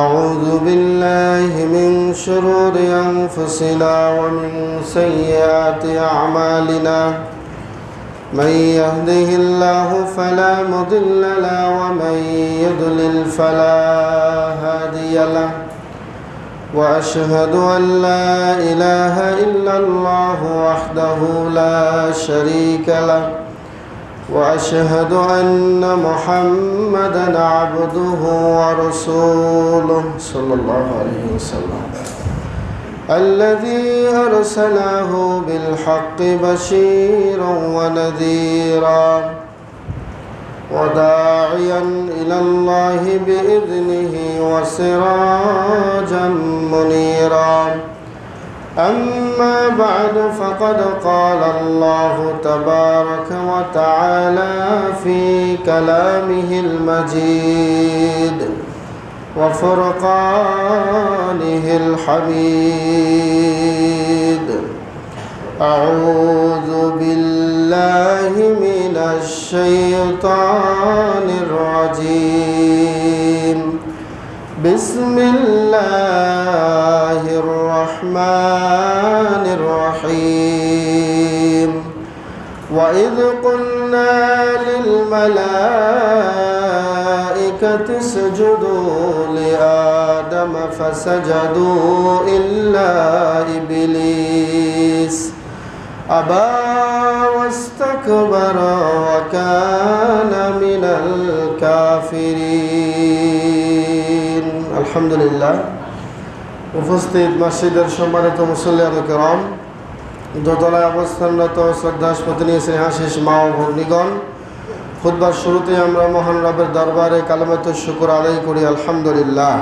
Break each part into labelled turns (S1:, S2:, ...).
S1: ونعوذ بالله من شرور أنفسنا ومن سيئات أعمالنا. من يهده الله فلا مضل له ومن يضلل فلا هادي له. وأشهد أن لا إله إلا الله وحده لا شريك له. وأشهد أن محمدا عبده ورسوله صلى الله عليه وسلم. الذي ارسله بالحق بشيرا ونذيرا وداعيا إلى الله بإذنه وسراجا منيرا. أما بعد فقد قال الله تبارك وتعالى في كلامه المجيد وفرقانه الحميد. أعوذ بالله من الشيطان الرجيم. بسم الله الرحمن الرحيم. وإذ قلنا للملائكة اسجدوا لآدم فسجدوا إلا إبليس. أبى واستكبر وكان من الكافرين. আলহামদুলিল্লাহ। উপস্থিত মসজিদের সম্মানিত মুসল্লিয়ান কেরম, দোতলায় অবস্থানরত শ্রদ্ধাস্পতিনী স্নেহাশিস মা ও ভগ্নিগণ খুদবার শুরুতেই আমরা মহান রবের দরবারে কালামত শুকুর আদায় করি, আলহামদুলিল্লাহ।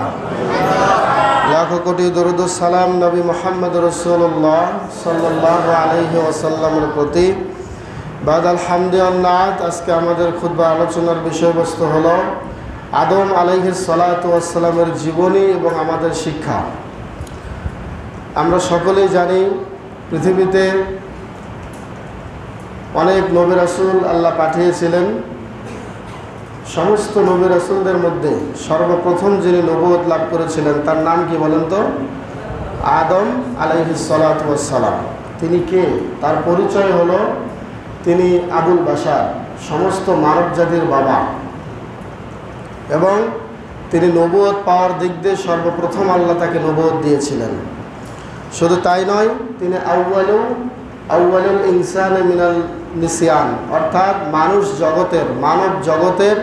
S1: লাখ কোটি দরুদ সালাম নবী মোহাম্মদ রসুল্লাহ সাল্লাহ আলহি ওসাল্লামের প্রতি। বাদ আলহামদুল্লাহ আজকে আমাদের ক্ষুদ্র আলোচনার বিষয়বস্তু হলো আদম আলহি সালাতামের জীবনী এবং আমাদের শিক্ষা। আমরা সকলেই জানি পৃথিবীতে অনেক নবী রাসুল আল্লাহ পাঠিয়েছিলেন। সমস্ত নবী রাসুলদের মধ্যে সর্বপ্রথম যিনি নবুয়ত লাভ করেছিলেন, তার নাম কি বলেন তো? আদম আলাইহি সালাম। তিনি কে? তার পরিচয় হলো তিনি আবুল বাসার সমস্ত মানব জাতির বাবা। এবং তিনি নবুয়ত পাওয়ার দিক দিয়ে সর্বপ্রথম আল্লাহ তাকে নবুয়ত দিয়েছিলেন। শুধু তাই নয়, তিনি আউ্বালু আউ্বালুল ইনসান মিনাল নিসিয়ান, অর্থাৎ মানুষ জগতের, মানব জগতের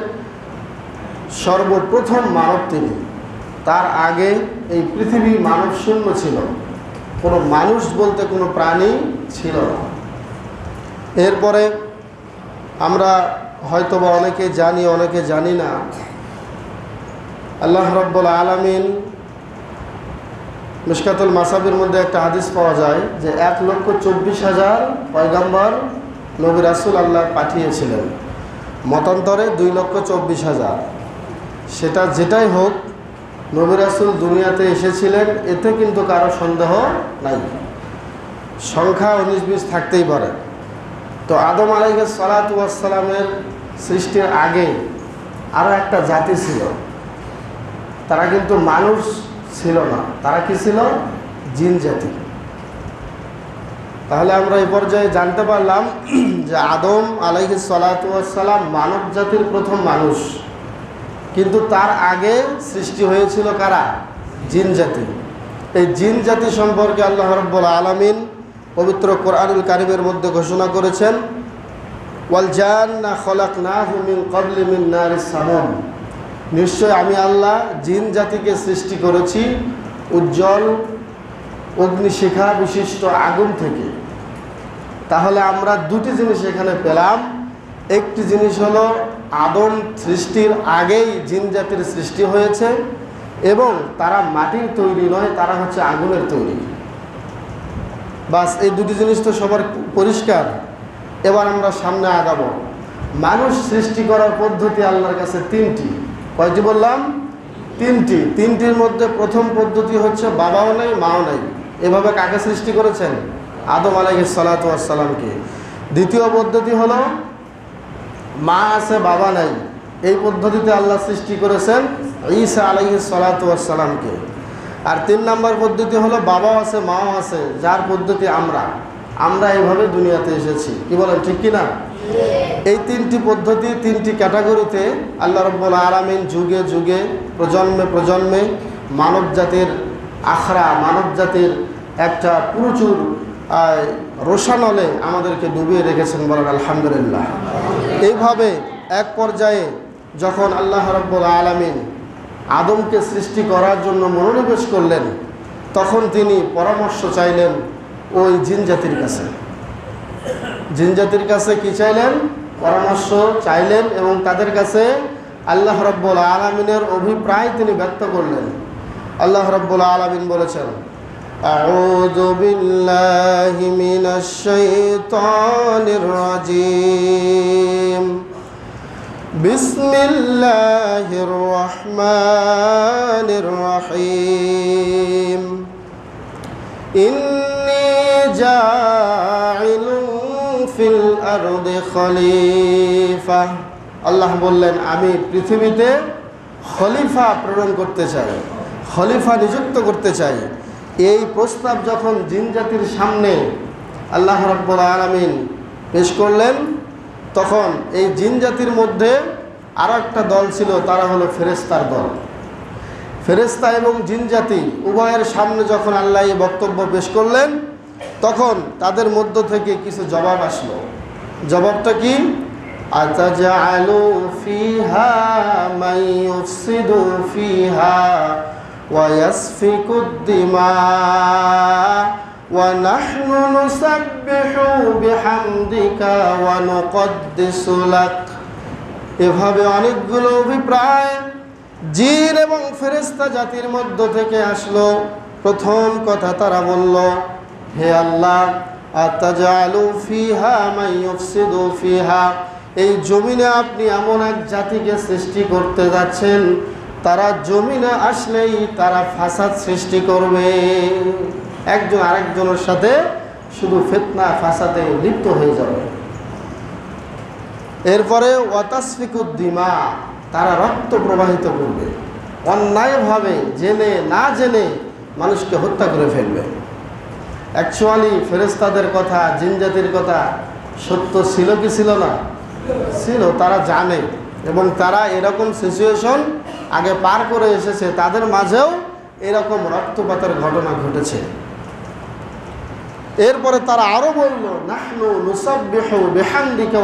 S1: সর্বপ্রথম মানব তিনি। তার আগে এই পৃথিবী মানব শূন্য ছিল। কোনো মানুষ বলতে কোনো প্রাণী ছিল না। এরপরে আমরা হয়তোবা অনেকে জানি অনেকে জানি না আল্লাহ রব্বুল আলমিন মিসকাতুল মাসাবির মধ্যে একটা হাদিস পাওয়া যায় যে এক লক্ষ চব্বিশ হাজার পয়গাম্বর নবী রাসুল আল্লাহ পাঠিয়েছিলেন। মতান্তরে দুই লক্ষ চব্বিশ হাজার। সেটা যেটাই হোক, নবী রাসুল দুনিয়াতে এসেছিলেন, এতে কিন্তু কারও সন্দেহ নাই। সংখ্যা উনিশ বিশ থাকতেই পারে। তো আদম আলাইহ সালাতামের সৃষ্টির আগে আরও একটা জাতি ছিল। তারা কিন্তু মানুষ ছিল না। তারা কি ছিল? জিন জাতি। তাহলে আমরা এই পর্যায়ে জানতে পারলাম যে আদম আলাইহি সালাতাম মানব জাতির প্রথম মানুষ। কিন্তু তার আগে সৃষ্টি হয়েছিল কারা? জিন জাতি। এই জিন জাতি সম্পর্কে আল্লাহ রব্বুল আলমিন পবিত্র কোরআনুল কারিমের মধ্যে ঘোষণা করেছেন, ওয়াল জান না খলাক না হুমিন কবলি মিন নারিস সামম। নিশ্চয় আমি আল্লাহ জিন জাতিকে সৃষ্টি করেছি উজ্জ্বল অগ্নিশিখা বিশিষ্ট আগুন থেকে। তাহলে আমরা দুটি জিনিস এখানে পেলাম। একটি জিনিস হলো আদম সৃষ্টির আগেই জিন জাতির সৃষ্টি হয়েছে এবং তারা মাটির তৈরি নয়, তারা হচ্ছে আগুনের তৈরি। বাস, এই দুটি জিনিস তো সবার পরিষ্কার। এবার আমরা সামনে আগাবো। মানুষ সৃষ্টি করার পদ্ধতি আল্লাহর কাছে তিনটি। কয়টি বললাম? তিনটি। তিনটির মধ্যে প্রথম পদ্ধতি হচ্ছে বাবাও নেই, মাও নেই। এভাবে কাকে সৃষ্টি করেছেন? আদম আলাইহ সালাতামকে দ্বিতীয় পদ্ধতি হলো, মা আছে, বাবা নাই। এই পদ্ধতিতে আল্লাহ সৃষ্টি করেছেন ঈসা আলাইহি সালাতামকে আর তিন নম্বর পদ্ধতি হলো, বাবাও আছে, মাও আছে, যার পদ্ধতি আমরা। আমরা এইভাবে দুনিয়াতে এসেছি। কি বলেন, ঠিক কি না এই তিনটি পদ্ধতি, তিনটি ক্যাটাগরিতে আল্লাহ রব্বুল আলমিন যুগে যুগে, প্রজন্মে প্রজন্মে মানব জাতির আখড়া, মানব জাতির একটা প্রচুর রোশানলে আমাদেরকে ডুবিয়ে রেখেছেন বলেন আলহামদুলিল্লাহ। এইভাবে এক পর্যায়ে যখন আল্লাহ রব্বুল আলমিন আদমকে সৃষ্টি করার জন্য মনোনিবেশ করলেন, তখন তিনি পরামর্শ চাইলেন ওই জিন জাতির কাছে। জিন জাতির কাছে কি চাইলেন পরামর্শ চাইলেন এবং তাদের কাছে আল্লাহ রব্বুল আলমিনের অভিপ্রায় তিনি ব্যক্ত করলেন আল্লাহ রব্বুল আলমিন বলেছেন أعوذ بالله من الشيطان الرجيم بسم الله الرحمن الرحيم إني جاعل ফিল আরদে খলিফা। আল্লাহ বললেন, আমি পৃথিবীতে খলিফা প্রেরণ করতে চাই, খলিফা নিযুক্ত করতে চাই। এই প্রস্তাব যখন জিন জাতির সামনে আল্লাহ রব্বুল আলমিন পেশ করলেন, তখন এই জিনজাতির মধ্যে আর একটা দল ছিল, তারা হলো ফেরেস্তার দল। ফেরেস্তা এবং জিন জাতি উভয়ের সামনে যখন আল্লাহ এই বক্তব্য পেশ করলেন তখন তাদের মধ্য থেকে কিছু জবাব আসলো জবাবটা কি আতাজালু ফিহা মান ইউফসিদু ফিহা ওয়া ইয়াসফিকুদ দিমা ونحن نسبح بحمدك ونقدس لك এভাবে অনেকগুলো অভিপ্রায় জিন এবং ফেরেস্তা জাতির মধ্য থেকে আসলো প্রথম কথা তারা বলল হে আল্লাহ, আতাজালু ফিহা ইউফসিদু ফিহা, এই জমিনে আপনি এমন এক জাতিকে সৃষ্টি করতে যাচ্ছেন, তারা জমিনে আসলেই তারা ফাসাদ সৃষ্টি করবে। একজন আরেকজনের সাথে শুধু ফেতনা, ফাসাদে লিপ্ত হয়ে যাবে। এরপরে ওয়াতাসফিকুদ্দিমা তারা রক্ত প্রবাহিত করবে। অন্যায়ভাবে জেনে, না জেনে মানুষকে হত্যা করে ফেলবে। অ্যাকচুয়ালি ফেরেস্তাদের কথা, জিনজাতির কথা সত্য ছিল কি ছিল না? ছিল, তারা জানে। এবং তারা এরকম সিচুয়েশন আগে পার করে এসেছে। তাদের মাঝেও এরকম রক্তপাতের ঘটনা ঘটেছে। এরপরে তারা আরও বলল, নাহনু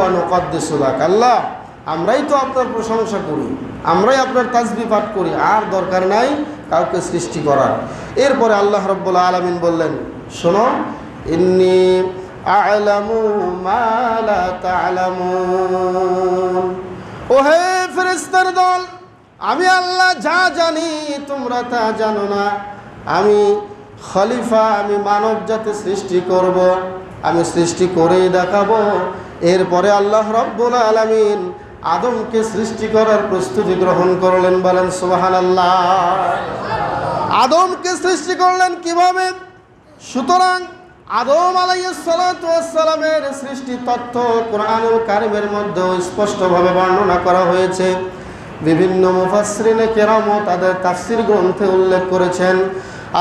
S1: নুকদ্দিসু আল্লাহ, আমরাই তো আপনার প্রশংসা করি। আমরাই আপনার তাসবিহ পাঠ করি। আর দরকার নাই কাউকে সৃষ্টি করার। এরপরে আল্লাহ রাব্বুল আলামিন বললেন শোনো, ইন্নি আ'লামু মা লা তা'লামুন। ও হে ফেরেশতার দল, আমি আল্লাহ যা জানি, তোমরা তা জানো না। আমি খলিফা, আমি মানব জাতি সৃষ্টি করব, আমি সৃষ্টি করেই দেখাবো। এরপরে আল্লাহ রব্বুল আলমিন আদমকে সৃষ্টি করার প্রস্তুতি গ্রহণ করলেন, বলেন সুবাহান আল্লাহ আদমকে সৃষ্টি করলেন কীভাবে? সুতরাং আদম আলাইসালামের সৃষ্টি তথ্য কোরআনুল কারিমের মধ্যে স্পষ্টভাবে বর্ণনা করা হয়েছে। বিভিন্ন মুফাসরিনে কেরামও তাদের তাফসির গ্রন্থে উল্লেখ করেছেন।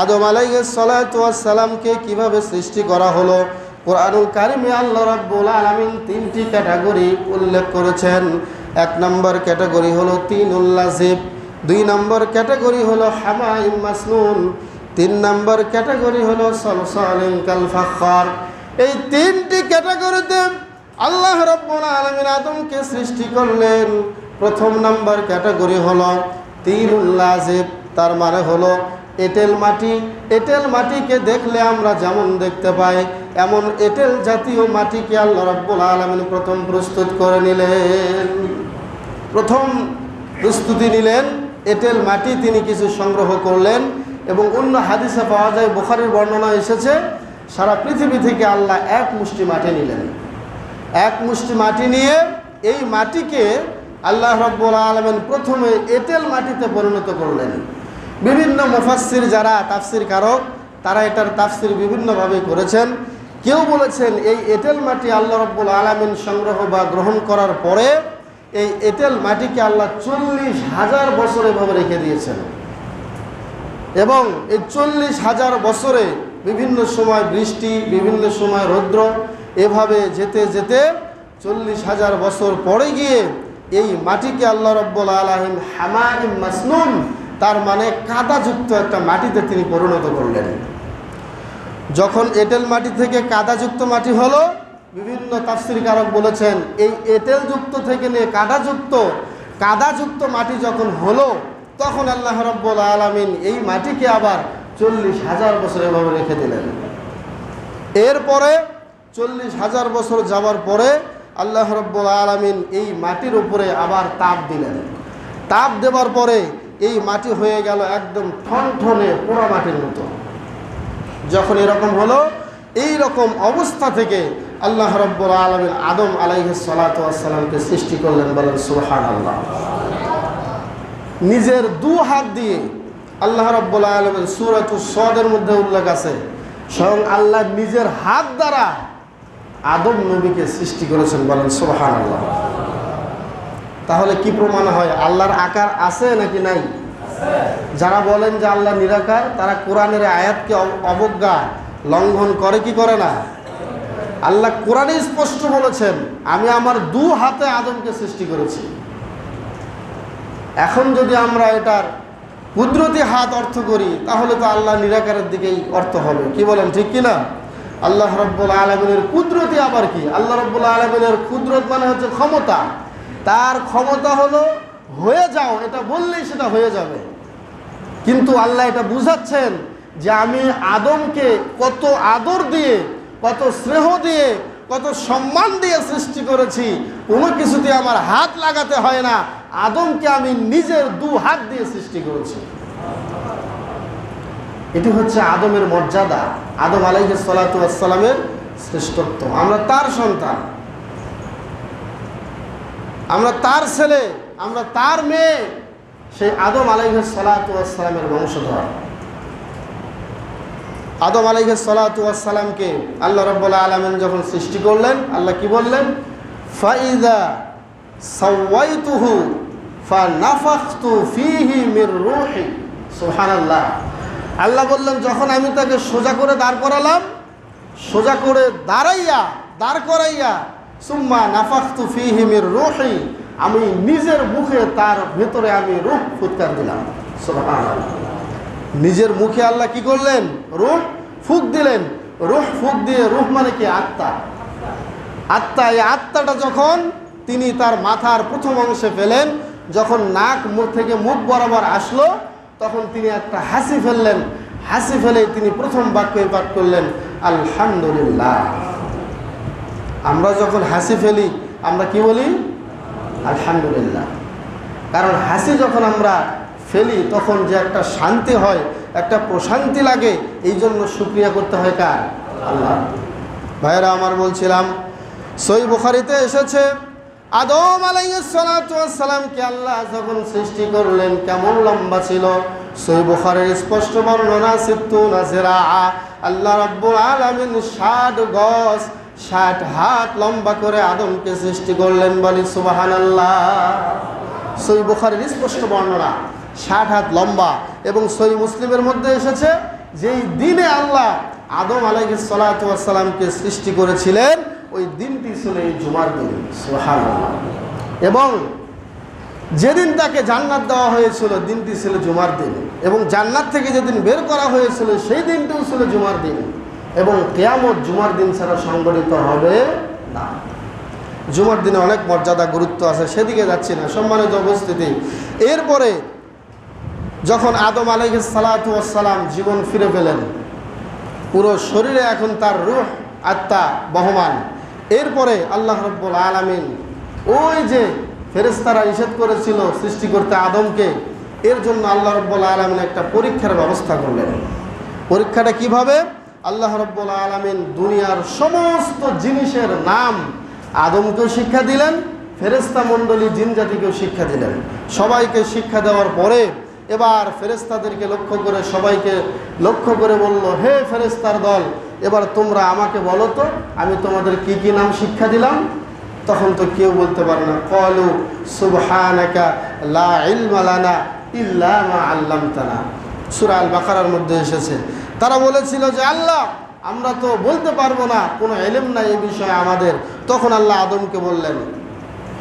S1: আদম আলাইসালামকে কীভাবে সৃষ্টি করা হলো? কোরআনুল কারিমে আল্লাহ রাব্বুল আলামিন তিনটি ক্যাটাগরি উল্লেখ করেছেন। এক নম্বর ক্যাটাগরি হলো তিন উল্লাজিব দুই নম্বর ক্যাটাগরি হলো হামাইম মাসনুন তিন নম্বর ক্যাটাগরি হলো এই তিনটি ক্যাটাগরিতে আল্লাহ রাব্বুল আলামিন আদমকে সৃষ্টি করলেন। প্রথম নাম্বার ক্যাটাগরি হলো তিন উল্লাজিব তার মানে হলো এঁটেল মাটি। এঁটেল মাটিকে দেখলে আমরা যেমন দেখতে পাই, এমন এঁটেল জাতীয় মাটিকে আল্লাহ রাব্বুল আলামিন প্রথম প্রস্তুত করে নিলেন। প্রথম প্রস্তুতি নিলেন, এঁটেল মাটি তিনি কিছু সংগ্রহ করলেন। এবং অন্য হাদিসে পাওয়া যায়, বুখারির বর্ণনা এসেছে, সারা পৃথিবী থেকে আল্লাহ এক মুষ্টি মাটি নিলেন। এক মুষ্টি মাটি নিয়ে এই মাটিকে আল্লাহ রব্বুল আলমেন প্রথমে এঁটেল মাটিতে পরিণত করলেন। বিভিন্ন মুফাসির যারা তাফসির কারক, তারা এটার তাফসির বিভিন্নভাবে করেছেন। কেউ বলেছেন, এই এঁটেল মাটি আল্লাহ রব্বুল আলমিন সংগ্রহ বা গ্রহণ করার পরে এই এঁটেল মাটিকে আল্লাহ চল্লিশ হাজার বছর এভাবে রেখে দিয়েছেন। এবং এই চল্লিশ হাজার বছরে বিভিন্ন সময় বৃষ্টি, বিভিন্ন সময় রৌদ্র, এভাবে যেতে যেতে চল্লিশ হাজার বছর পরে গিয়ে এই মাটিকে আল্লাহ রব্বুল আলহিম হামাইম মাসনুন, তার মানে কাদাযুক্ত একটা মাটিতে তিনি পরিণত করলেন। যখন এঁটেল মাটি থেকে কাদাযুক্ত মাটি হলো, বিভিন্ন তাফসির কারক বলেছেন, এই এঁটেলযুক্ত থেকে নিয়ে কাদাযুক্ত কাদাযুক্ত মাটি যখন হলো তখন আল্লাহ রব্বুল আলমিন এই মাটিকে আবার চল্লিশ হাজার বছর এভাবে রেখে দিলেন। এরপরে চল্লিশ হাজার বছর যাওয়ার পরে আল্লাহ রব্বুল আলমিন এই মাটির উপরে আবার তাপ দিলেন। তাপ দেওয়ার পরে এই মাটি হয়ে গেল একদম ঠনঠনে পোড়া মাটির মতো। যখন এরকম হলো এই রকম অবস্থা থেকে আল্লাহ রব্বুল আলমিন আদম আলাইহ সালাতামকে সৃষ্টি করলেন বলেন সুহান আল্লাহ নিজের দু হাত দিয়ে আল্লাহ রব্বুল আলমিন সুরাত সদের মধ্যে উল্লেখ আছে, স্বয়ং আল্লাহ নিজের হাত দ্বারা আদম নবীকে সৃষ্টি করেছেন বলেন সোহান আল্লাহ তাহলে কি প্রমাণ হয়? আল্লাহর আকার আছে নাকি নাই? যারা বলেন যে আল্লাহ নিরাকার, তারা কোরআনের আয়াতকে অব- অবজ্ঞা লঙ্ঘন করে কি করে না? আল্লাহ কোরআনে স্পষ্ট বলেছেন, আমি আমার দু হাতে আদমকে সৃষ্টি করেছি। এখন যদি আমরা এটার কুদরতি হাত অর্থ করি, তাহলে তো আল্লাহ নিরাকারের দিকেই অর্থ হবে। কি বলেন, ঠিক কি না আল্লাহ রব্বুল আলমিনের কুদরতি আবার কি? আল্লাহ রব্বুল আলমিনের কুদরত মানে হচ্ছে ক্ষমতা। তার ক্ষমতা হলো হয়ে যাও, এটা বললেই সেটা হয়ে যাবে। কিন্তু আল্লাহ এটা বুঝাচ্ছেন যে আমি আদমকে কত আদর দিয়ে, কত স্নেহ দিয়ে কত সম্মান দিয়ে সৃষ্টি করেছি। কোনো কিছুতে আমার হাত লাগাতে হয় না। আদমকে আমি নিজের দু হাত দিয়ে সৃষ্টি করেছি। এটি হচ্ছে আদমের মর্যাদা। আদম আলাইহ সালাতামের শ্রেষ্ঠত্ব। আমরা তার সন্তান। আমরা তার ছেলে। আমরা তার মেয়ে। সেই আদম আলাইহ সালাতামের বংশধর। আদম আলাইহ সালাতামকে আল্লাহ রব্বুল্লা আলমেন যখন সৃষ্টি করলেন, আল্লাহ কি বললেন? ফাইদা সাওয়াইতুহু ফানাফাখতু ফিহি মির রূহি। সুবহানাল্লাহ। আল্লাহ বললেন, যখন আমি তাকে সোজা করে দাঁড় করালাম, সোজা করে দাঁড়াইয়া, দাঁড় করাইয়া, সুম্মা নাফাখতু ফিহি মির রূহি, আমি নিজের মুখে তার ভেতরে আমি রূহ ফুৎকার দিলাম। সুবহানাল্লাহ। নিজের মুখে আল্লাহ কি করলেন? রুহ ফুক দিলেন। রুহ ফুক দিয়ে রুহ মানে কি? আত্মা। আত্মা, এই আত্মাটা যখন তিনি তার মাথার প্রথম অংশে ফেলেন, যখন নাক মুখ থেকে মুখ বরাবর আসলো, তখন তিনি একটা হাসি ফেললেন। হাসি ফেলে তিনি প্রথম বাক্যে পাঠ করলেন, আলহামদুলিল্লাহ। আমরা যখন হাসি ফেলি, আমরা কি বলি? আলহামদুলিল্লাহ। কারণ হাসি যখন আমরা ফেলি, তখন যে একটা শান্তি হয়, একটা প্রশান্তি লাগে, এই জন্য সুক্রিয়া করতে হয় কার? আল্লাহ। ভাইয়েরা, আমার বলছিলাম, সই বুখারিতে এসেছে, আদম আলাইসালামকে আল্লাহ যখন সৃষ্টি করলেন, কেমন লম্বা ছিল? সই বুখারের স্পষ্ট বর্ণনা সিদ্ধু নাজেরা আল্লাহ রব্বুল আলমিন ষাট গজ, ষাট হাত লম্বা করে আদমকে সৃষ্টি করলেন বলি সুবাহান আল্লাহ সই বুখারের স্পষ্ট বর্ণনা। ষাট হাত লম্বা এবং সই মুসলিমের মধ্যে এসেছে, যেই দিনে আল্লাহ আদম আলাইহি সালাতামকে সৃষ্টি করেছিলেন, ওই দিনটি ছিল এই জুমার দিন। সোহান এবং যেদিন তাকে জান্নাত দেওয়া হয়েছিল, দিনটি ছিল জুমার দিন। এবং জান্নাত থেকে যেদিন বের করা হয়েছিল, সেই দিনটিও ছিল জুমার দিন। এবং কেয়ামত জুমার দিন ছাড়া সংগঠিত হবে না। জুমার দিনে অনেক মর্যাদা, গুরুত্ব আছে, সেদিকে যাচ্ছি না। সম্মানিত উপস্থিতি, এরপরে যখন আদম আলাইহ সালাতাম জীবন ফিরে পেলেন, পুরো শরীরে এখন তার রুহ আত্মা বহমান। এরপরে আল্লাহ রব্বুল আলমিন ওই যে ফেরেস্তারা নিষেধ করেছিল সৃষ্টি করতে আদমকে, এর জন্য আল্লাহ রব্বুল আলমিন একটা পরীক্ষার ব্যবস্থা করলেন। পরীক্ষাটা কীভাবে? আল্লাহ রব্বুল আলমিন দুনিয়ার সমস্ত জিনিসের নাম আদমকেও শিক্ষা দিলেন ফেরেস্তা মণ্ডলী জিন জাতিকেও শিক্ষা দিলেন। সবাইকে শিক্ষা দেওয়ার পরে এবার ফেরেস্তাদেরকে লক্ষ্য করে সবাইকে লক্ষ্য করে বলল, হে ফেরেস্তার দল, এবার তোমরা আমাকে বলো তো, আমি তোমাদের কি কি নাম শিক্ষা দিলাম? তখন তো কেউ বলতে পারে না, কলু সুবহানাকা লা লানা ইল্লা মা বাকারার মধ্যে এসেছে। তারা বলেছিল যে, আল্লাহ, আমরা তো বলতে পারব না, কোনো এলেম নাই এই বিষয়ে আমাদের। তখন আল্লাহ আদমকে বললেন,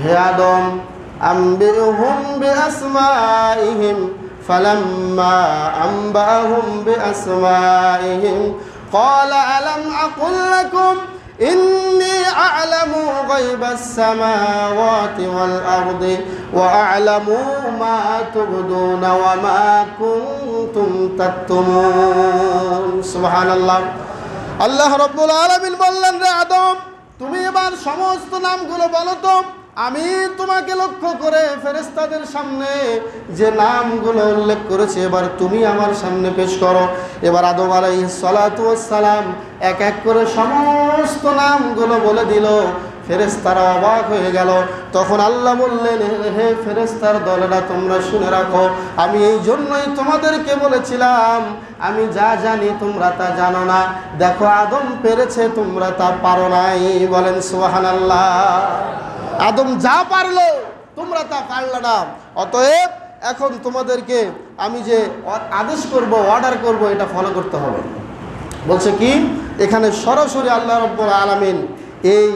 S1: হে আদম আম্বিহুম বিআসমাইহিম ফালাম্মা আম্বাহুম বিআসমাইহিম قال ألم أقل لكم إني أعلم غيب السماوات والأرض وأعلم ما تبدون وما كنتم تكتمون سبحان الله আল্লাহ রব্বুল আলমিন বললেন রে আদম তুমি এবার সমস্ত নামগুলো বলো তো আমি তোমাকে লক্ষ্য করে ফেরেস্তাদের সামনে যে নামগুলো উল্লেখ করেছে, এবার তুমি আমার সামনে পেশ করো। এবার আদম আলাই সালাম এক এক করে সমস্ত নামগুলো বলে দিল। ফেরেস্তারা অবাক হয়ে গেল। তখন আল্লাহ বললেন, হে ফেরেস্তার দলেরা, তোমরা শুনে রাখো, আমি এই জন্যই তোমাদেরকে বলেছিলাম, আমি যা জানি তোমরা তা জানো না। দেখো, আদম পেরেছে, তোমরা তা পারো নাই। বলেন সোহান আল্লাহ আদম যা পারল, তোমরা তা পারলে না। অতএব এখন তোমাদেরকে আমি যে আদেশ করব অর্ডার করব, এটা ফলো করতে হবে। বলছে কি? এখানে সরাসরি আল্লাহ রব্বুল আলামিন এই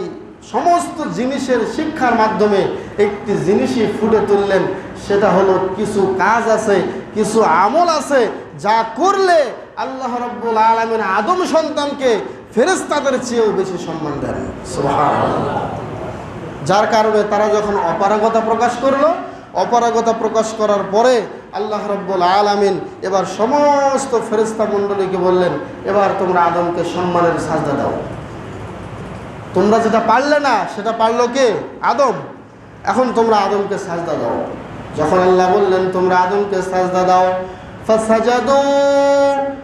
S1: সমস্ত জিনিসের শিক্ষার মাধ্যমে একটি জিনিসই ফুটে তুললেন। সেটা হলো কিছু কাজ আছে, কিছু আমল আছে, যা করলে আল্লাহ রব্বুল আলমিন আদম সন্তানকে ফেরেস্তাদের চেয়েও বেশি সম্মান দেন। যার কারণে তারা যখন অপারগতা প্রকাশ করল, অপারগতা প্রকাশ করার পরে আল্লাহ রব্বুল আলামিন এবার সমস্ত ফেরেস্তা মণ্ডলীকে বললেন, এবার তোমরা আদমকে সম্মানের সাজদা দাও। তোমরা যেটা পারলে না, সেটা পারল কে? আদম। এখন তোমরা আদমকে সাজদা দাও। যখন আল্লাহ বললেন, তোমরা আদমকে সাজদা দাও।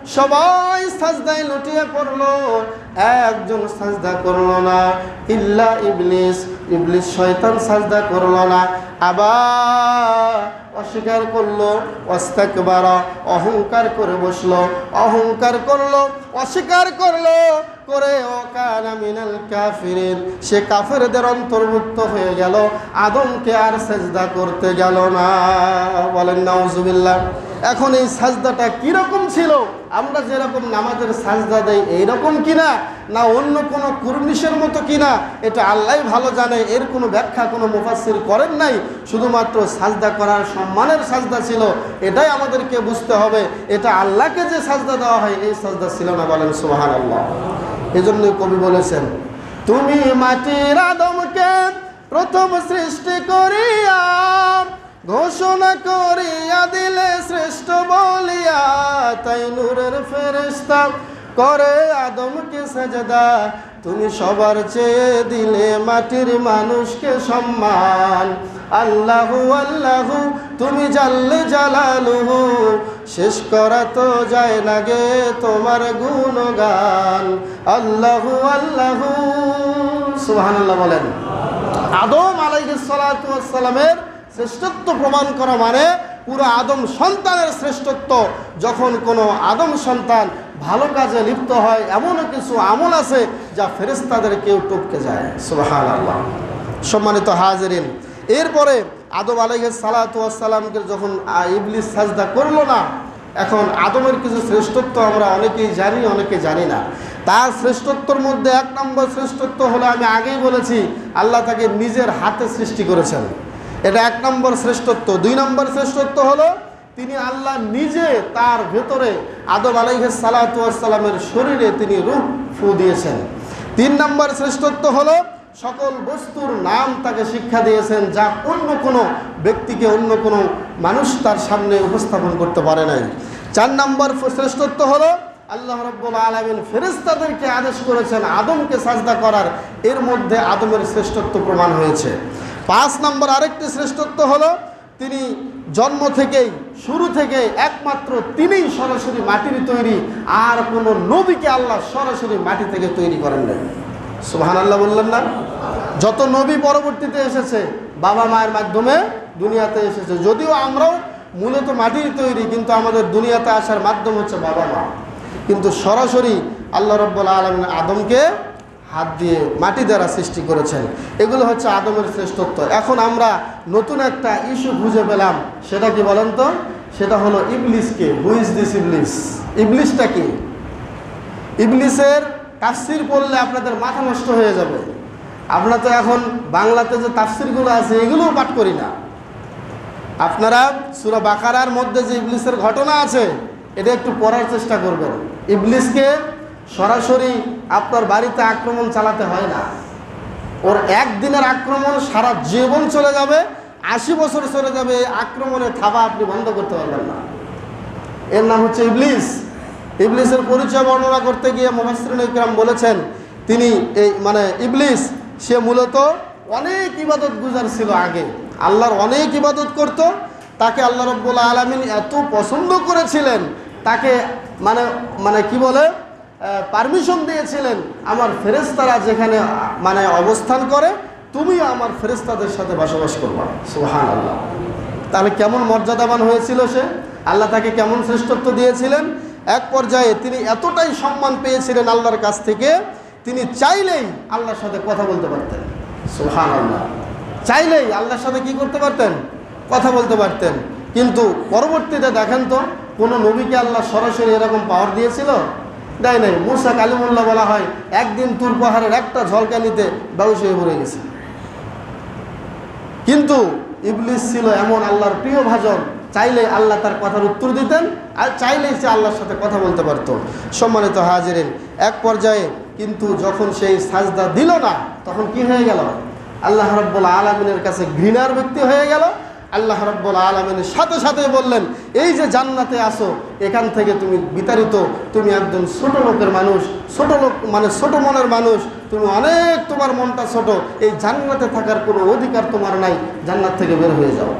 S1: সবাই সাজদায় লুটিয়ে পড়ল। একজন সাজদা করল না, ইল্লা ইবলিস ইবলিস শয়তান সাজদা করল না। আবার অস্বীকার করল অস্তাকবার অহংকার করে বসল। অহংকার করল, অস্বীকার করল, করে ও কানা মিনাল কাফিরিন। সে কাফেরদের অন্তর্ভুক্ত হয়ে গেল, আদমকে আর সেজদা করতে গেল না। বলেন, নাউজুবিল্লাহ। এখন এই সাজদাটা কীরকম ছিল? আমরা যেরকম নামাজের সাজদা দেই এইরকম কিনা, না অন্য কোনো কুর্নিশের মতো কিনা, এটা আল্লাহ ভালো জানে। এর কোনো ব্যাখ্যা কোনো মুফাসির করেন নাই। শুধুমাত্র সাজদা করার সম্মানের সাজদা ছিল, এটাই আমাদেরকে বুঝতে হবে। এটা আল্লাহকে যে সাজদা দেওয়া হয়, এই সাজদা ছিল না বলেন সুবাহান আল্লাহ এজন্যই কবি বলেছেন, তুমি মাটির আদমকে প্রথম সৃষ্টি করিয়া ঘোষণা করিয়া দিলে শ্রেষ্ঠ বলিয়া, তাই নূরের ফেরেস্তা করে আদমকে সাজদা। তুমি সবার চেয়ে দিলে মাটির মানুষকে সম্মান। আল্লাহু আল্লাহু, তুমি জানলে জালালুহু। শেষ করা তো যায় না গে তোমার গুণগান। আল্লাহু আল্লাহু, সুবহানাল্লাহ বলেন। আদম আলাইহিস সালামের শ্রেষ্ঠত্ব প্রমাণ করা মানে পুরো আদম সন্তানের শ্রেষ্ঠত্ব। যখন কোনো আদম সন্তান ভালো কাজে লিপ্ত হয় এমনও কিছু আমল আছে যা ফেরেস্তাদের কেউ টপকে যায়। সুবাহান আল্লাহ সম্মানিত হাজরিন, এরপরে আদম আলাইহিস সালাতু ওয়াস সালামকে যখন ইবলিস সাজদা করল না, এখন আদমের কিছু শ্রেষ্ঠত্ব আমরা অনেকেই জানি, অনেকে জানি না। তার শ্রেষ্ঠত্বর মধ্যে এক নম্বর শ্রেষ্ঠত্ব হলো, আমি আগেই বলেছি, আল্লাহ তাকে নিজের হাতে সৃষ্টি করেছেন। এটা এক নম্বর শ্রেষ্ঠত্ব। দুই নম্বর শ্রেষ্ঠত্ব হলো তিনি আল্লাহ নিজে তার ভেতরে আদম আলাইহেস সালাতামের শরীরে তিনি রূপ ফু দিয়েছেন। তিন নম্বর শ্রেষ্ঠত্ব হলো সকল বস্তুর নাম তাকে শিক্ষা দিয়েছেন যা অন্য কোনো ব্যক্তিকে অন্য কোনো মানুষ তার সামনে উপস্থাপন করতে পারে নাই। চার নম্বর শ্রেষ্ঠত্ব হলো আল্লাহ রব্বুল আলমিন ফেরেস্তাদেরকে আদেশ করেছেন আদমকে সাজদা করার। এর মধ্যে আদমের শ্রেষ্ঠত্ব প্রমাণ হয়েছে। পাঁচ নম্বর আরেকটি শ্রেষ্ঠত্ব হলো, তিনি জন্ম থেকেই, শুরু থেকে একমাত্র তিনিই সরাসরি মাটির তৈরি, আর কোনো নবীকে আল্লাহ সরাসরি মাটি থেকে তৈরি করেন নাই। সুহান আল্লাহ বললেন না? যত নবী পরবর্তীতে এসেছে, বাবা মায়ের মাধ্যমে দুনিয়াতে এসেছে। যদিও আমরাও মূলত মাটির তৈরি, কিন্তু আমাদের দুনিয়াতে আসার মাধ্যম হচ্ছে বাবা মা। কিন্তু সরাসরি আল্লাহ রব্বুল আলমিন আদমকে হাত দিয়ে মাটি দ্বারা সৃষ্টি করেছেন। এগুলো হচ্ছে আদমের শ্রেষ্ঠত্ব। এখন আমরা নতুন একটা ইস্যু খুঁজে পেলাম। সেটা কি বলেন তো? সেটা হলো ইবলিসকে। হু ইজ দিস ইবলিস? ইবলিসটা কি? ইবলিসের তাফসির পড়লে আপনাদের মাথা নষ্ট হয়ে যাবে। আমরা তো এখন বাংলাতে যে তাফসিরগুলো আছে, এগুলোও পাঠ করি না। আপনারা সুরা বাকারার মধ্যে যে ইবলিসের ঘটনা আছে, এটা একটু পড়ার চেষ্টা করবেন। ইবলিসকে সরাসরি আপনার বাড়িতে আক্রমণ চালাতে হয় না। ওর একদিনের আক্রমণ সারা জীবন চলে যাবে, আশি বছর চলে যাবে আক্রমণের থাবা আপনি বন্ধ করতে পারবেন না। এর নাম হচ্ছে ইবলিস। ইবলিসের পরিচয় বর্ণনা করতে গিয়ে মোহাসরিন ইকরাম বলেছেন, তিনি এই মানে ইবলিস, সে মূলত অনেক ইবাদত গুজার ছিল আগে। আল্লাহর অনেক ইবাদত করত, তাকে আল্লাহ রব্বুল আলমিন এত পছন্দ করেছিলেন, তাকে মানে মানে কি বলে? পারমিশন দিয়েছিলেন আমার ফেরেস্তারা যেখানে মানে অবস্থান করে, তুমিও আমার ফেরেস্তাদের সাথে বসবাস করবা। সুহান আল্লাহ তাহলে কেমন মর্যাদাবান হয়েছিল সে? আল্লাহ তাকে কেমন শ্রেষ্ঠত্ব দিয়েছিলেন? এক পর্যায়ে তিনি এতটাই সম্মান পেয়েছিলেন আল্লাহর কাছ থেকে, তিনি চাইলেই আল্লাহর সাথে কথা বলতে পারতেন। সুহান আল্লাহ চাইলেই আল্লাহর সাথে কি করতে পারতেন? কথা বলতে পারতেন। কিন্তু পরবর্তীতে দেখেন তো, কোনো নবীকে আল্লাহ সরাসরি এরকম পাওয়ার দিয়েছিল? দেয় নাই। মুসা কালিমুল্লাহ বলা হয়, একদিন তুর পাহাড়ের একটা ঝলকানিতে হয়ে পড়ে গেছে। কিন্তু ইবলিস ছিল এমন আল্লাহর প্রিয় ভাজন চাইলে আল্লাহ তার কথার উত্তর দিতেন, আর চাইলেই সে আল্লাহর সাথে কথা বলতে পারত। সম্মানিত হাজিরেন, এক পর্যায়ে কিন্তু যখন সেই সাজদা দিল না, তখন কি হয়ে গেল? আল্লাহ রব্বুল আলমিনের কাছে ঘৃণার ব্যক্তি হয়ে গেল আল্লাহ রব্বুল আলমিনের সাথে সাথে বললেন, এই যে জান্নাতে আসো এখান থেকে তুমি বিতাড়িত, তুমি একজন ছোট লোকের মানুষ, ছোট লোক মানে ছোট মনের মানুষ, তুমি অনেক তোমার মনটা ছোট, এই জান্নাতে থাকার কোনো অধিকার তোমার নাই, জান্নাত থেকে বের হয়ে যাও।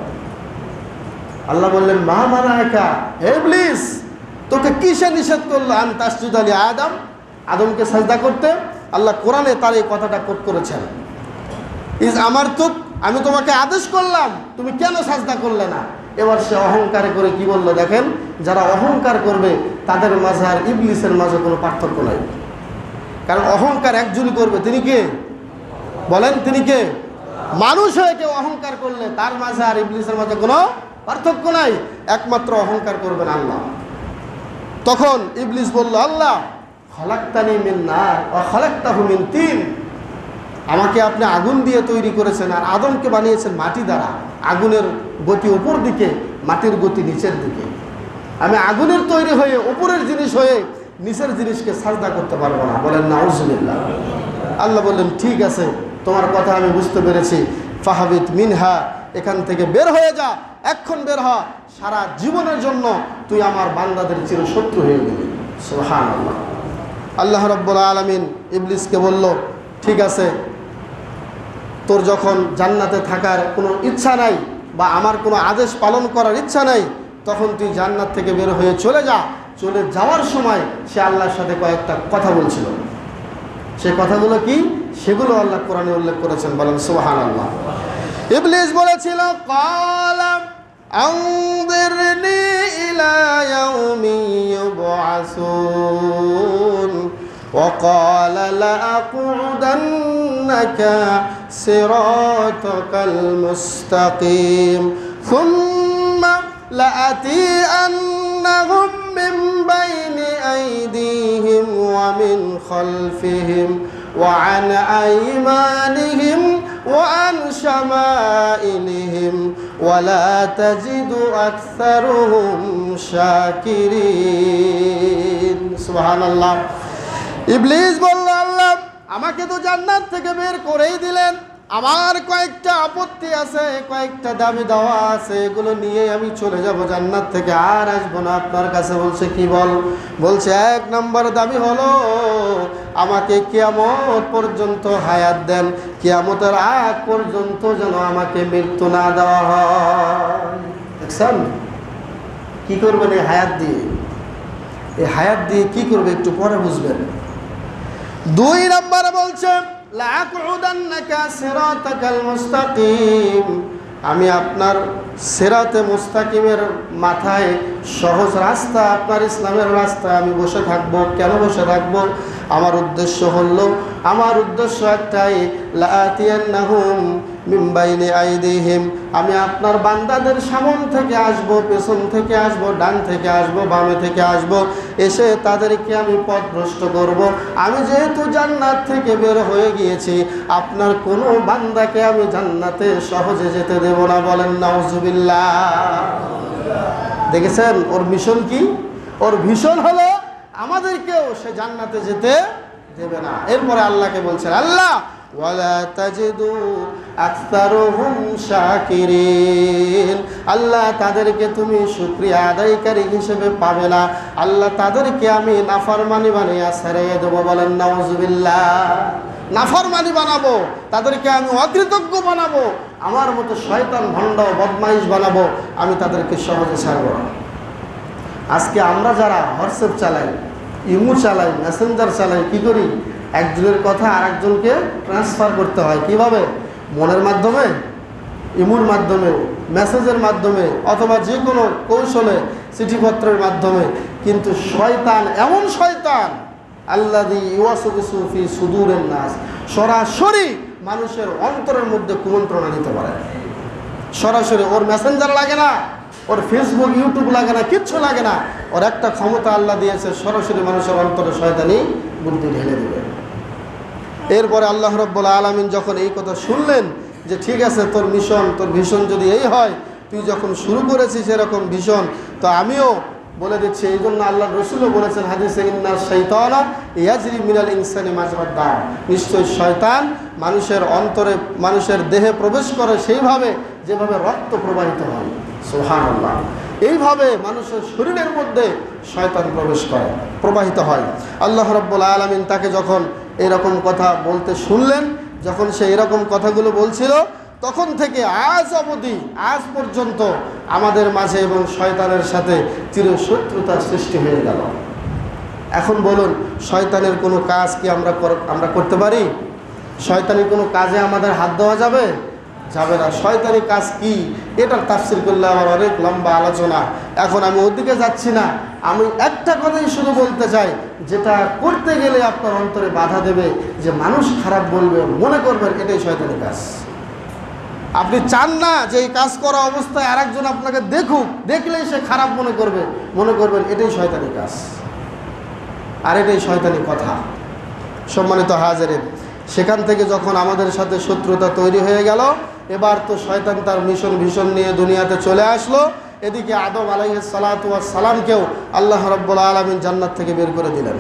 S1: আল্লাহ বললেন, মা মানা একা হে প্লিজ তোকে কিসে নিষেধ করল? আমি তাসজুদ আলী আদম, আদমকে সাজদা করতে? আল্লাহ কোরআনে তার এই কথাটা কোট করেছেন। ইজ আমার তো আমি তোমাকে আদেশ করলাম, তুমি কেন সাজদা করলে না? এবার সে অহংকার করে কি বলল দেখেন? যারা অহংকার করবে, তাদের মাঝে আর ইবলিসের মাঝে কোনো পার্থক্য নাই। কারণ অহংকার একজনই করবে, তিনি কে? বলেন, তিনি কে? মানুষ হয়ে কেউ অহংকার করলে, তার মাঝে আর ইবলিসের মাঝে কোনো পার্থক্য নাই। একমাত্র অহংকার করবেন আল্লাহ। তখন ইবলিস বলল, আল্লাহ, খলাক্তানি মিন ও খলাক্তাহু মিন তিন। আমাকে আপনি আগুন দিয়ে তৈরি করেছেন আর আদমকে বানিয়েছেন মাটি দ্বারা। আগুনের গতি উপর দিকে, মাটির গতি নিচের দিকে। আমি আগুনের তৈরি হয়ে উপরের জিনিস হয়ে নিচের জিনিসকে সাজদা করতে পারব না। বলেন না নাউজুবিল্লাহ। আল্লাহ বললেন, ঠিক আছে, তোমার কথা আমি বুঝতে পেরেছি। ফাহাবিদ মিনহা, এখান থেকে বের হয়ে যা এক্ষণ বের হ। সারা জীবনের জন্য তুই আমার বান্দাদের চির শত্রু হয়ে গেলি। সোহান আল্লাহ রব্বুল আলমিন ইবলিসকে বলল, ঠিক আছে তোর যখন জান্নাতে থাকার কোনো ইচ্ছা নাই বা আমার কোনো আদেশ পালন করার ইচ্ছা নাই তখন তুই জান্নাত থেকে বের হয়ে চলে যা চলে যাওয়ার সময় সে আল্লাহর সাথে কয়েকটা কথা বলছিল সে কথাগুলো কি সেগুলো আল্লাহ কোরআনে উল্লেখ করেছেন বলেন সুবাহান আল্লাহ ইবলিস বলেছিল কলাম أنظرني إلى يوم يبعثون وقال لأقعدنك صراطك المستقيم. ثم لأتيأنهم من بين أيديهم ومن خلفهم وعن أيمانهم وعن شمائلهم. ولا تجد أكثرهم شاكرين. سبحان الله. ইবলিস বলল, আল্লাহ, আমাকে তো জান্নাত থেকে বের করেই দিলেন। আমার কয়েকটা আপত্তি আছে, কয়েকটা দাবি দেওয়া আছে, এগুলো নিয়ে আমি চলে যাব জান্নাত থেকে, আর আসব না। আপনার কাছে বলছে, কি বল? বলছে, এক নম্বর দাবি হলো, আমাকে কিয়ামত পর্যন্ত হায়াত দেন। কিয়ামতের আগ পর্যন্ত যেন আমাকে মৃত্যু না দেওয়া হয়। দেখছেন? কি করবেন এই হায়াত দিয়ে? এই হায়াত দিয়ে কি করবে একটু পরে বুঝবেন। দুই নম্বরে বলছে আমি আপনার সেরাতে মুস্তাকিমের মাথায় সহজ রাস্তা, আপনার ইসলামের রাস্তা আমি বসে থাকব। কেন বসে থাকব? আমার উদ্দেশ্য হলো, আমার উদ্দেশ্য একটাই লাতিয়ান্নাহুম মিন বাইনি আইদিহিম। আমি আপনার বান্দাদের সামন থেকে আসব, পেছন থেকে আসব, ডান থেকে আসব, বামে থেকে আসব, এসে তাদেরকে আমি পথভ্রষ্ট করব। আমি যেহেতু জান্নাত থেকে বের হয়ে গিয়েছি, আপনার কোনো বান্দাকে আমি জান্নাতে সহজে যেতে দেব না বলেন, নাউজুবিল্লাহ। দেখেছেন? ওর মিশন কি? ওর ভীষণ হলো আমাদেরকেও সে জান্নাতে যেতে দেবে না। এরপরে আল্লাহকে বলছেন, আল্লাহ আল্লাহ, তাদেরকে তুমি শুকরিয়া আদায়কারী হিসেবে পাবে না। আল্লাহ, তাদেরকে আমি নাফরমানি বানিয়ে ছেড়ে দেবো বলেন, নাউজুবিল্লাহ। নাফরমানি বানাবো, তাদেরকে আমি অকৃতজ্ঞ বানাবো, আমার মতো শয়তান ভণ্ড বদমাইশ বানাবো, আমি তাদেরকে সহজে ছাড়ব আজকে আমরা যারা হোয়াটসঅ্যাপ চালাই ইমু চালাই, মেসেঞ্জার চালাই, কি করি? একজনের কথা আরেকজনকে ট্রান্সফার করতে হয়। কীভাবে? মনের মাধ্যমে, ইমুর মাধ্যমে, মেসেজের মাধ্যমে, অথবা যে কোনো কৌশলে, চিঠিপত্রের মাধ্যমে। কিন্তু শয়তান, এমন শয়তান আল্লাদি ইউসুফি সুদূরের নাস। সরাসরি মানুষের অন্তরের মধ্যে কুমন্ত্রণা দিতে পারে। সরাসরি ওর মেসেঞ্জার লাগে না। ওর ফেসবুক ইউটিউব লাগে না, কিচ্ছু লাগে না। ওর একটা ক্ষমতা আল্লাহ দিয়েছে, সরাসরি মানুষের অন্তরে শয়তানি বুদ্ধি ঢেলে দেবে। এরপরে আল্লাহ রব্বুল আলমিন যখন এই কথা শুনলেন যে ঠিক আছে, তোর মিশন তোর ভীষণ যদি এই হয়, তুই যখন শুরু করেছিস এরকম ভীষণ তো আমিও বলে দিচ্ছি, এই জন্য আল্লাহ রসুলও বলেছেন হাদিসে ইন্নার শৈতানা ইয়াজরি মিনাল ইনসানি মাজরাদ দাম। নিশ্চয়ই শয়তান মানুষের অন্তরে, মানুষের দেহে প্রবেশ করে সেইভাবে, যেভাবে রক্ত প্রবাহিত হয়। সোহান আল্লাহ এইভাবে মানুষের শরীরের মধ্যে শয়তান প্রবেশ করে, প্রবাহিত হয়। আল্লাহ রব্বুল আলমিন তাকে যখন এরকম কথা বলতে শুনলেন, যখন সে এরকম কথাগুলো বলছিল, তখন থেকে আজ অবধি, আজ পর্যন্ত আমাদের মাঝে এবং শয়তানের সাথে চিরশত্রুতার সৃষ্টি হয়ে গেল। এখন বলুন, শয়তানের কোনো কাজ কি আমরা আমরা করতে পারি? শয়তানের কোনো কাজে আমাদের হাত দেওয়া যাবে? যাবে না। শয়তানি কাজ কি? এটার তাফসির করলে আমার অনেক লম্বা আলোচনা। এখন আমি ওদিকে যাচ্ছি না। আমি একটা কথাই শুধু বলতে চাই, যেটা করতে গেলে আপনার অন্তরে বাধা দেবে, যে মানুষ খারাপ বলবে, মনে করবেন এটাই শয়তানি কাজ। আপনি চান না যে এই কাজ করা অবস্থায় আরেকজন আপনাকে দেখুক, দেখলেই সে খারাপ মনে করবে। মনে করবেন এটাই শয়তানি কাজ। আর এটাই শয়তানি কথা। সম্মানিত হাজারের সেখান থেকে যখন আমাদের সাথে শত্রুতা তৈরি হয়ে গেল এবার তো শয়তান তার মিশন ভীষণ নিয়ে দুনিয়াতে চলে আসলো। এদিকে আদম আলাইহ সালামকেও আল্লাহ রব্বুল আলমিন জান্নাত থেকে বের করে দিলেন।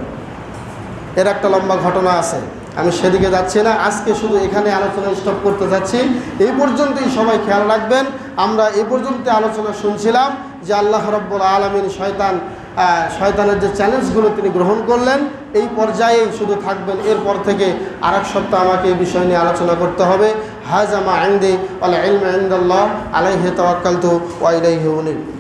S1: এর একটা লম্বা ঘটনা আছে। আমি সেদিকে যাচ্ছি না, আজকে শুধু এখানে আলোচনা স্টপ করতে যাচ্ছি। এই পর্যন্তই সবাই খেয়াল রাখবেন। আমরা এই পর্যন্ত আলোচনা শুনছিলাম যে আল্লাহ রব্বুল আলমিন শয়তান শয়তানের যে চ্যালেঞ্জগুলো তিনি গ্রহণ করলেন, এই পর্যায়েই শুধু থাকবেন। এরপর থেকে আর এক সপ্তাহ আমাকে এই বিষয় নিয়ে আলোচনা করতে হবে। هذا ما عندي والعلم عند الله عليه توكلت وإليه أنيب.